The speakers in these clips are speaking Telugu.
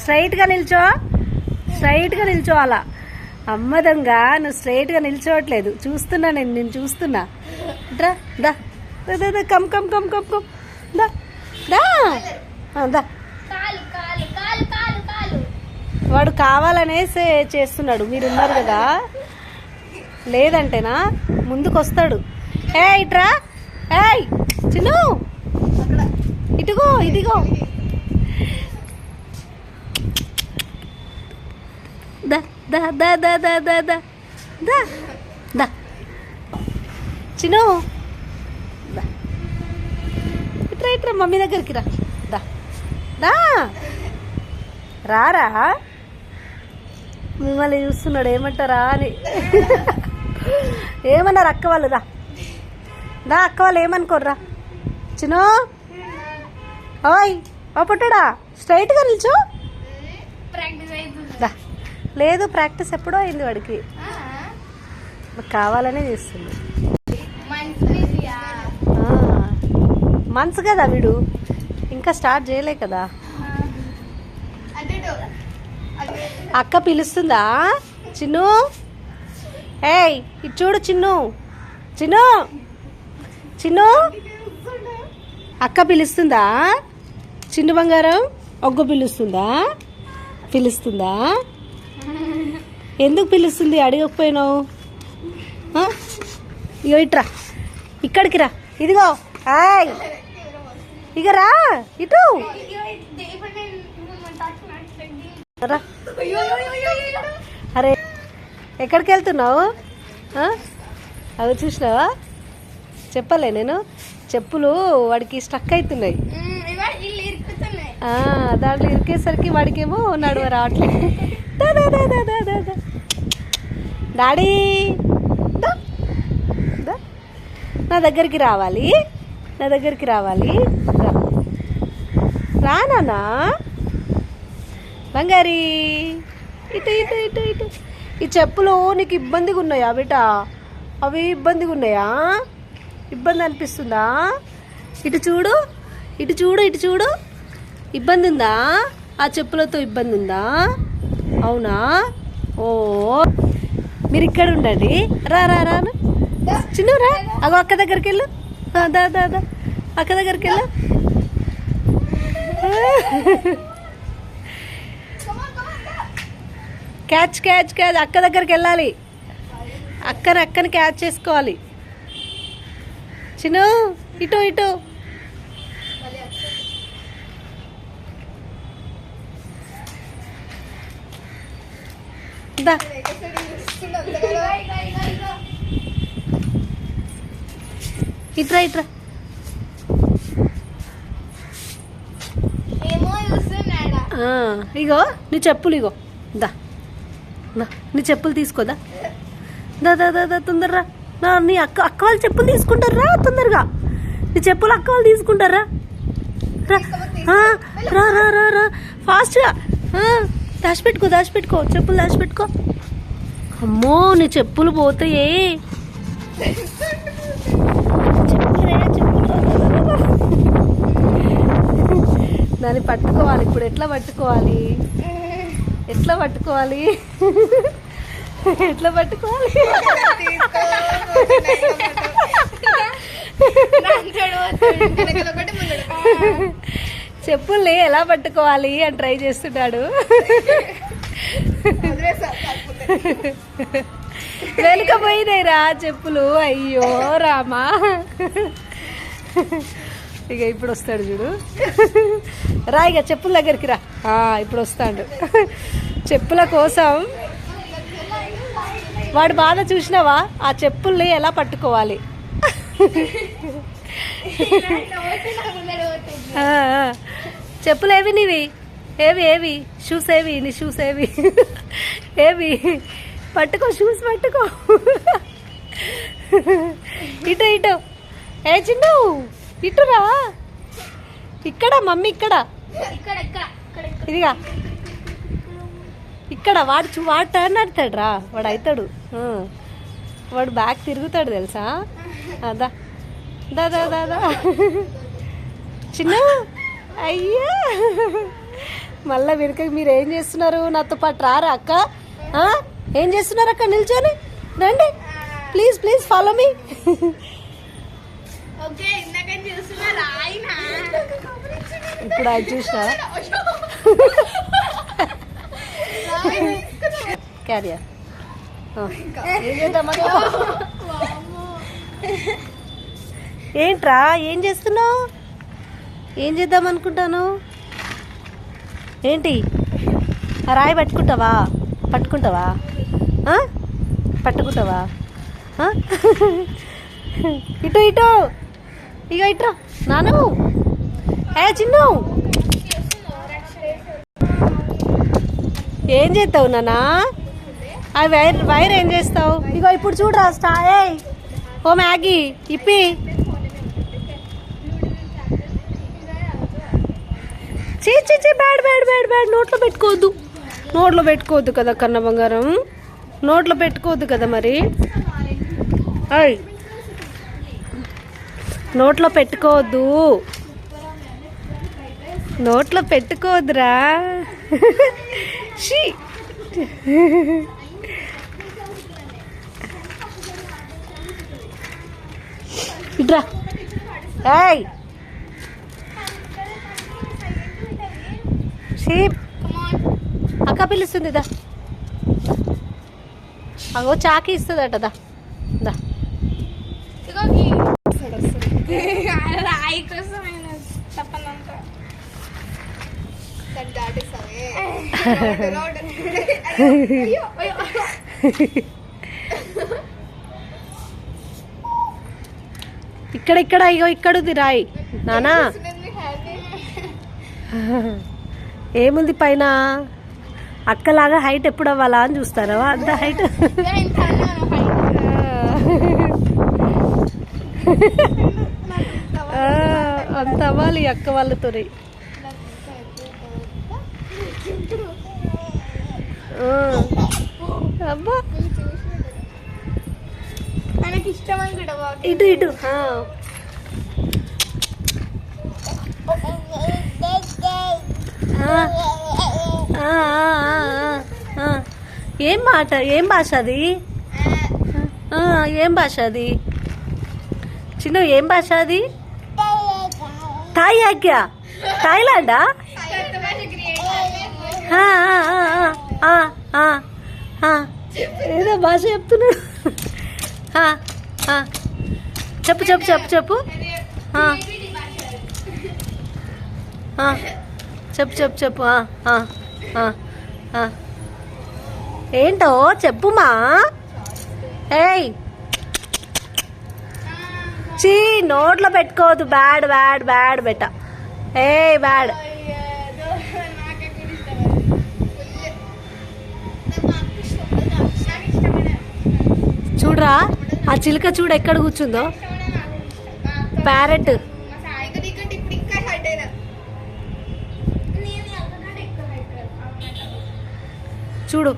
స్ట్రైట్గా నిల్చో. స్ట్రైట్గా నిల్చోవాలా అమ్మ దొంగ నువ్వు స్ట్రైట్గా నిల్చోవట్లేదు. చూస్తున్నా నేను నేను చూస్తున్నా. దా దా come come come come come. దా దా దా వాడు కావాలనేసే చేస్తున్నాడు. మీరు ఉన్నారు కదా? లేదంటేనా? ముందుకు వస్తాడు ఏ ఇట్రా ఏయ్ చిన్ను. ఇటుగో ఇదిగో. దా దా దా దా దా దా. దా. దా. దా దా. ఇట్రా ఇట్రా మమ్మీ దగ్గరికి రా. దా. దా. రారా? మిమ్మల్ని చూస్తున్నాడు ఏమంటారా అని. ఏమన్నారు అక్క వాళ్ళు? రా దా అక్క వాళ్ళు ఏమనుకోర్రా? చిను ఓయ్ ఓ పుట్టడా? స్ట్రైట్గా నిల్చో. ప్రాక్టీస్ అవుతుంది లేదు ప్రాక్టీస్ ఎప్పుడో అయింది వాడికి. కావాలనే చేస్తుంది. మంత్స్ కదా వీడు. ఇంకా స్టార్ట్ చేయలే కదా. అక్క పిలుస్తుందా? చిన్ను? ఏయ్ ఇటు చూడు చిన్ను. చిన్ను? చిన్ను? అక్క పిలుస్తుందా? చిన్ను బంగారం? ఒగ్గు పిలుస్తుందా? పిలుస్తుందా? ఎందుకు పిలుస్తుంది? అడగకపోయినావు? ఇగో ఇట్రా. ఇక్కడికి రా. ఇదిగో. ఆయ్. ఇక రా. ఇటు. రా. అరే ఎక్కడికి వెళ్తున్నావు? అవి చూసినావా? చెప్పలే నేను. చెప్పులు వాడికి స్టక్ అవుతున్నాయి. దాంట్లో ఇరికేసరికి వాడికేమో నడువ రావట్లేదు. డాడీ. నా దగ్గరికి రావాలి. నా దగ్గరికి రావాలి. రా. రా బంగారి. ఇటు ఇటు ఇటు ఇటు. ఈ చెప్పులు నీకు ఇబ్బందిగా ఉన్నాయా బిట అవి ఇబ్బందిగా ఉన్నాయా? ఇబ్బంది అనిపిస్తుందా? ఇటు చూడు. ఇటు చూడు ఇటు చూడు. ఇబ్బంది ఉందా? ఆ చెప్పులతో ఇబ్బంది ఉందా? అవునా? ఓ. మీరు ఇక్కడ ఉండండి. రా రా రాను చిన్న రా. అగో అక్క దగ్గరికి వెళ్ళు. దా దా దా. అక్క దగ్గరికి వెళ్ళు. Catch catch catch. అక్క దగ్గరికి వెళ్ళాలి. అక్కని అక్కని క్యాచ్ చేసుకోవాలి. చిన్ను ఇటు ఇటు. దా ఇట్రా ఇట్రా. ఇగో నీ చెప్పులు ఇగో. దా. దా నీ చెప్పులు తీసుకోదా దా. దా దా దా తొందరరా. నా నీ అక్క అక్క వాళ్ళు చెప్పులు తీసుకుంటారా? తొందరగా. నీ చెప్పులు అక్క వాళ్ళు తీసుకుంటారా? రా. రా రా రా రా. ఫాస్ట్గా దాచిపెట్టుకో దాచిపెట్టుకో చెప్పులు దాచిపెట్టుకో. అమ్మో నీ చెప్పులు పోతాయే. దాన్ని పట్టుకోవాలి ఇప్పుడు. ఎట్లా పట్టుకోవాలి? ఎట్లా పట్టుకోవాలి? ఎట్లా పట్టుకోవాలి? చెప్పుల్ని ఎలా పట్టుకోవాలి అని ట్రై చేస్తున్నాడు. వెనుకపోయినాయిరా చెప్పులు. అయ్యో రామా. ఇక ఇప్పుడు వస్తాడు చూడు. రా ఇక చెప్పుల దగ్గరికి రా. ఇప్పుడు వస్తాడు. చెప్పుల కోసం వాడు బాధ చూసినావా? ఆ చెప్పుల్ని ఎలా పట్టుకోవాలి. చెప్పులు ఏవి నీవి? ఏవి ఏవి? షూస్ ఏవి? నీ షూస్ ఏవి? ఏవి? పట్టుకో షూస్ పట్టుకో. ఇటు ఇటు. ఏ చిన్ను? ఇటురా? ఇక్కడ మమ్మీ ఇక్కడ. ఇదిగా. ఇక్కడ వాడు చూ వాడు టర్న్ ఆడతాడు రా వాడు అవుతాడు. వాడు బ్యాక్ తిరుగుతాడు తెలుసా? అదా దా దా దా. చిన్న? అయ్యా. మళ్ళా వెనుక మీరు ఏం చేస్తున్నారు? నాతో పాటు రారా అక్క? ఏం చేస్తున్నారు అక్క? నిల్చొని. రండి. ప్లీజ్ ప్లీజ్ ఫాలో మీ ఇప్పుడు అది చూసిన? క్యారియర్ ఏంట్రా? ఏం చేస్తున్నావు? ఏం చేద్దాం అనుకుంటాను? ఏంటి? ఆ రాయి పట్టుకుంటావా? పట్టుకుంటావా? పట్టుకుంటావా? ఇటు ఇటు. ఇక ఇట్రా నాను. ఏ చిన్న. ఏం చేస్తావు నానా? ఆ వైర్ వైర్ ఏం చేస్తావు? ఇగో ఇప్పుడు చూడరా స్టా ఏయ్. ఓ మ్యాగీ ఇప్పి. చీ చీ చీ బ్యాడ్ బ్యాడ్ బ్యాడ్ బ్యాడ్. నోట్లో పెట్టుకోవద్దు. నోట్లో పెట్టుకోవద్దు కదా కన్న బంగారం. నోట్లో పెట్టుకోవద్దు కదా మరి. అయ్ నోట్లో పెట్టుకోవద్దు. నోట్లో పెట్టుకోవద్దురా. షీ ఇట్రా. ఏయ్. షీప్ అక్క పిలుస్తుంది దా. అగో చాకి ఇస్తుందట దా. అయ్యో అయ్యో ఇక్కడ ఇక్కడ ఇగో ఇక్కడ ఉంది రాయి. నానా? ఏముంది పైన? అక్కలాగా హైట్ ఎప్పుడు అవ్వాలా అని చూస్తారా? అంత హైట్? అంత అవ్వాలి అక్క వాళ్ళతోని. ఆ. అబ్బా. ఇటు ఇటు ఆ. ఆ. ఆ, ఆ, ఆ, ఆ. ఏం మాట? ఏం భాష అది? ఏం భాష అది? చిన్న ఏం భాష అది? థాయ్ ఆజ్ఞ థాయిలాండా? ఆ, ఏదో భాష చెప్తున్నాడు. చెప్పు చెప్పు చెప్పు చెప్పు. ఆ. చెప్పు చెప్పు చెప్పు. ఏంటో? చెప్పుమా ఏయ్. చీ నోట్లో పెట్టుకోవద్దు. బ్యాడ్ బ్యాడ్ బ్యాడ్ బెట్ట. ఏ బ్యాడ్. చూడరా? ఆ చిలుక చూడు ఎక్కడ కూర్చుందో. ప్యారెట్. చూడు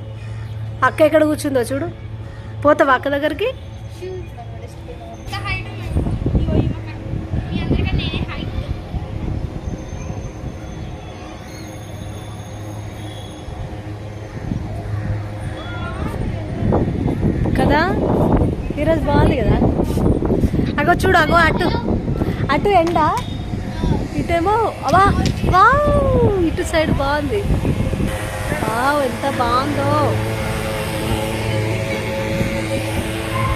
అక్క ఎక్కడ కూర్చుందో చూడు. పోతావా అక్క దగ్గరికి? కదా? ఈరోజు బాగుంది కదా? అగో చూడు అగో అటు. అటు ఎండ. ఇటేమో వా వావ్ ఇటు సైడ్ బాగుంది. ఎంత బాగుందో.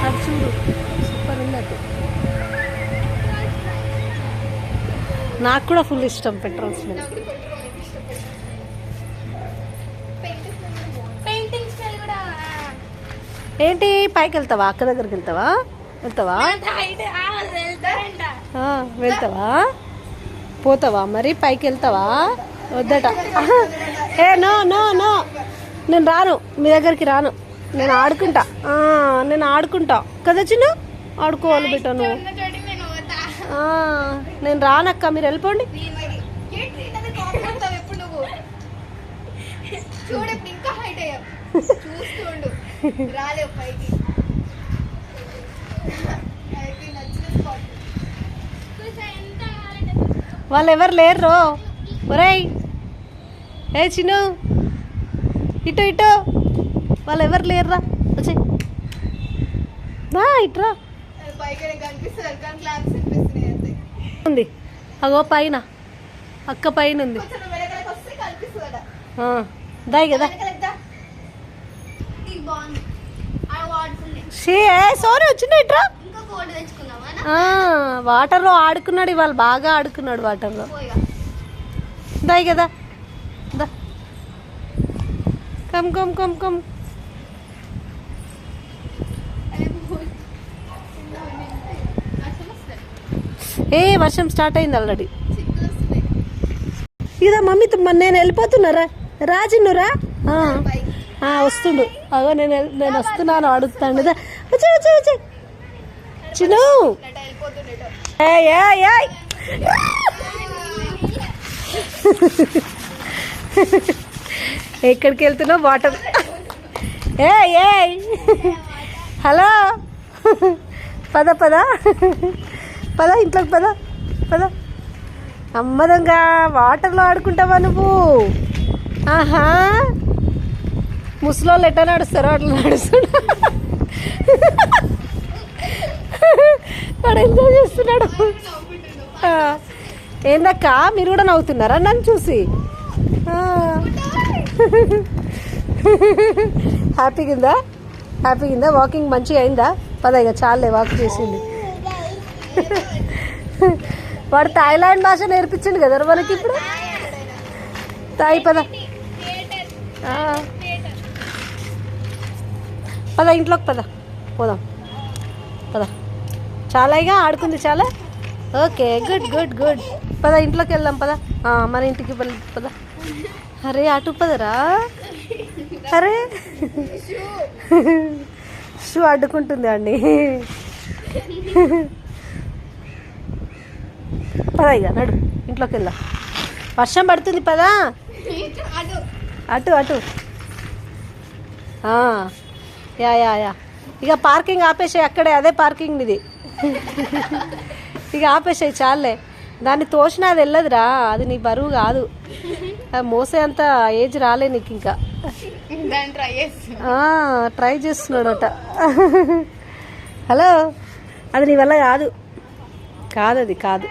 అది చూడు సూపర్ ఉంది అటు నాకు కూడా ఫుల్ ఇష్టం పెట్రోల్ స్మెల్. ఏంటి? పైకి వెళ్తావా? అక్క దగ్గరికి వెళ్తావా? వెళ్తావా? వెళ్తావా? పోతావా మరి? పైకి వెళ్తావా? వద్దట. ఏ నో నో నో. నేను రాను. మీ దగ్గరికి రాను. నేను ఆడుకుంటా. నేను ఆడుకుంటా. కదా చిన్న? ఆడుకోవాలి బిడ్డ నువ్వు. నేను రానక్క. మీరు వెళ్ళిపోండి. వాళ్ళు ఎవరు లేరు ఒరేయ్. ఏ చిను ఇటు ఇటు. వాళ్ళు ఎవరు లేరురా? వచ్చే. బా ఇట్రా. ఉంది. అగో పైన. అక్క పైన ఉంది. దాయి కదా సోరీ వచ్చింది ఇట్రా. వాటర్లో ఆడుకున్నాడు ఇవాళ. బాగా ఆడుకున్నాడు వాటర్లో దాయి కదా దా. కమ్ కమ్ కమ్ కమ్ ఏ వర్షం స్టార్ట్ అయింది ఆల్రెడీ ఇదా మమ్మీ మ- నేను వెళ్ళిపోతున్నారా? రాజిన్నురా వస్తుండు. అగో నేను నేను వస్తున్నాను అడుగుతాను ఇదా. వచ్చే వచ్చే వచ్చే. ఎక్కడికి వెళ్తున్నావు? వాటర్. ఏ ఏయ్. హలో. పద పద. పద ఇంట్లోకి పద పద. అమ్మదంగా వాటర్లో ఆడుకుంటావా నువ్వు? ఆహా. ముసలోళ్ళు ఎట్లా నడుస్తారో? అట్లా నడుస్తున్నా. వాడు ఎంజాయ్ చేస్తున్నాడు. ఏందక్క? మీరు కూడా నవ్వుతున్నారా నన్ను చూసి? హ్యాపీగా ఉందా హ్యాపీగా ఉందా వాకింగ్ మంచిగా అయిందా? పద ఇక చాలే వాక్ చేసింది. వాడు థాయిలాండ్ భాష నేర్పించండి కదా మనకి ఇప్పుడు? తాయి పద. పద ఇంట్లోకి పద. పోదాం. పద. చాలా ఇక ఆడుకుంది చాలా? ఓకే గుడ్ గుడ్ గుడ్ పద ఇంట్లోకి వెళ్దాం పద. మన ఇంటికి పద. అరే అటు పదరా? అరే. షూ అడ్డుకుంటుంది అండి. పద ఇక నడు ఇంట్లోకి వెళ్దా. వర్షం పడుతుంది పదా. అటు అటు. Yeah yeah yeah. ఇక పార్కింగ్ ఆపేసాయి అక్కడే అదే పార్కింగ్ ఇది. ఇక ఆపేసాయి చాలే దాన్ని తోసినా అది వెళ్ళదురా అది నీ బరువు కాదు. మోసే అంత ఏజ్ రాలే నీకు ఇంకా. ట్రై చేస్తున్నాడట. హలో? అది నీ వల్ల కాదు. కాదు అది కాదు.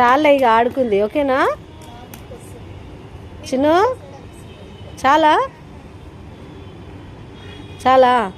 చాలే ఇక ఆడుకుంది. ఓకేనా? చిన్ను? చాలా? చాలా?